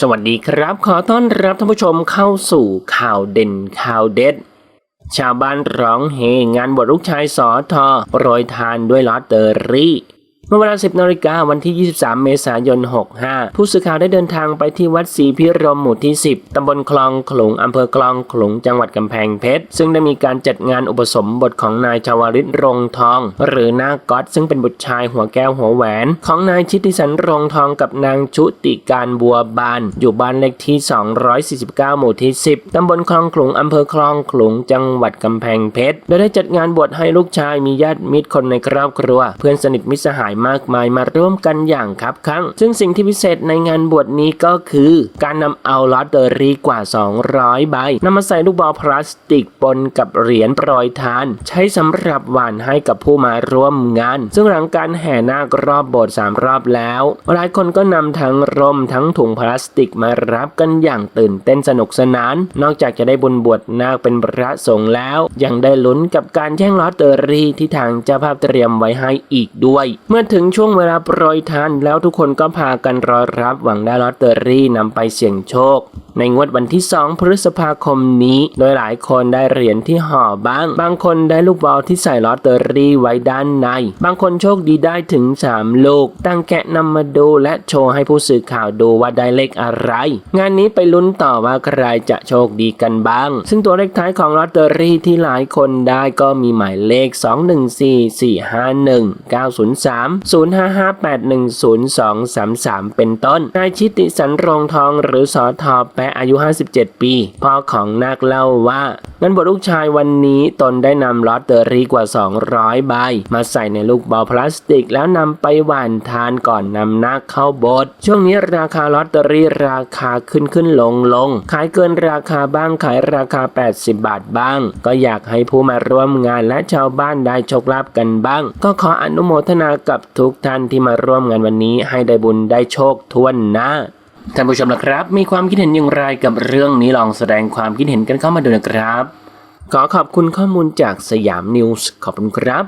สวัสดีครับ ขอต้อนรับท่านผู้ชมเข้าสู่ข่าวเด่นข่าวเด็ด ชาวบ้านร้องเฮงานบวชลูกชายสอทอโปรยทานด้วยลอตเตอรี่ เมื่อเวลา 10นาฬิกาวันที่ 23 เมษายน 65 ผู้สื่อข่าวได้เดินทางไปที่วัดศรีพิรมหมู่ที่ 10 ตำบลคลองขลุง อำเภอคลองขลุง จังหวัดกำแพงเพชร ซึ่งได้มีการจัดงานอุปสมบทของนายชาวริตรงทอง หรือนาก๊อตซึ่งเป็นบุตรชายหัวแก้วหัวแหวน ของนายชิติสันรงทองกับนางชุติการบัวบาน อยู่บ้านเลขที่ 249 หมู่ที่ 10 ตำบลคลองขลุง อำเภอคลองขลุง จังหวัดกำแพงเพชร โดยได้จัดงานบวชให้ลูกชายมีญาติมิตรคนในครอบครัว เพื่อนสนิทมิตรสหายมากมายมาร่วมกันอย่างคับคั่งซึ่งสิ่งที่พิเศษในงานบวชนี้ก็คือ การนำเอาลอตเตอรี่กว่า 200 ใบนำมาใส่ลูกบอลพลาสติกปนกับเหรียญโปรยทาน ใช้สำหรับหวานให้กับผู้มาร่วมงาน ซึ่งหลังการแห่นาครอบโบสถ์สามรอบแล้วหลายคนก็นำทั้งร่มทั้งถุงพลาสติกมารับกันอย่างตื่นเต้นสนุกสนาน นอกจากจะได้บุญบวชนาคเป็นพระสงฆ์แล้ว ยังได้ลุ้นกับการแย่งลอตเตอรี่ที่ทางเจ้าภาพเตรียมไว้ให้อีกด้วย เมื่อถึงช่วงเวลาโปรยทานแล้วทุกคนก็พากันรอรับหวังได้ลอตเตอรี่นำไปเสี่ยงโชค ในงวดวันที่ 2 พฤษภาคมนี้ โดยหลายคนได้เหรียญที่ห่อบ้าง บางคนได้ลูกบอลที่ใส่ลอตเตอรี่ไว้ด้านใน บางคนโชคดีได้ถึง 3 ลูก ตั้งแกะนำมาดูและโชว์ให้ผู้สื่อข่าวดูว่าได้เลขอะไร งานนี้ไปลุ้นต่อว่าใครจะโชคดีกันบ้าง ซึ่งตัวเลขท้ายของลอตเตอรี่ที่หลายคนได้ก็มีหมายเลข 214451 903 0558102233 เป็นต้น นายชิติสันรงทองหรือสอทอแปะอายุ 57 ปี พ่อของนาคเล่าว่าเงั้นบทลูกชายวันนี้ตนได้นำลอตเตอรี่กว่า 200 ใบ มาใส่ในลูกบอลพลาสติก แล้วนำไปหว่านทานก่อนนำนาคเข้าโบสถ์ช่วงนี้ราคาลอตเตอรี่ราคาขึ้นขึ้นลงลง ขายเกินราคาบ้างขายราคา 80 บาทบ้าง ก็อยากให้ผู้มาร่วมงานและชาวบ้านได้โชคลาภกันบ้าง ก็ขออนุโมทนากับทุกท่านที่มาร่วมงานวันนี้ให้ได้บุญได้โชคทวนหน้าท่านผู้ชมนะครับ มีความคิดเห็นอย่างไรกับเรื่องนี้ลองแสดงความคิดเห็นกันเข้ามาดูนะครับ ขอขอบคุณข้อมูลจากสยามนิวส์ขอบคุณครับ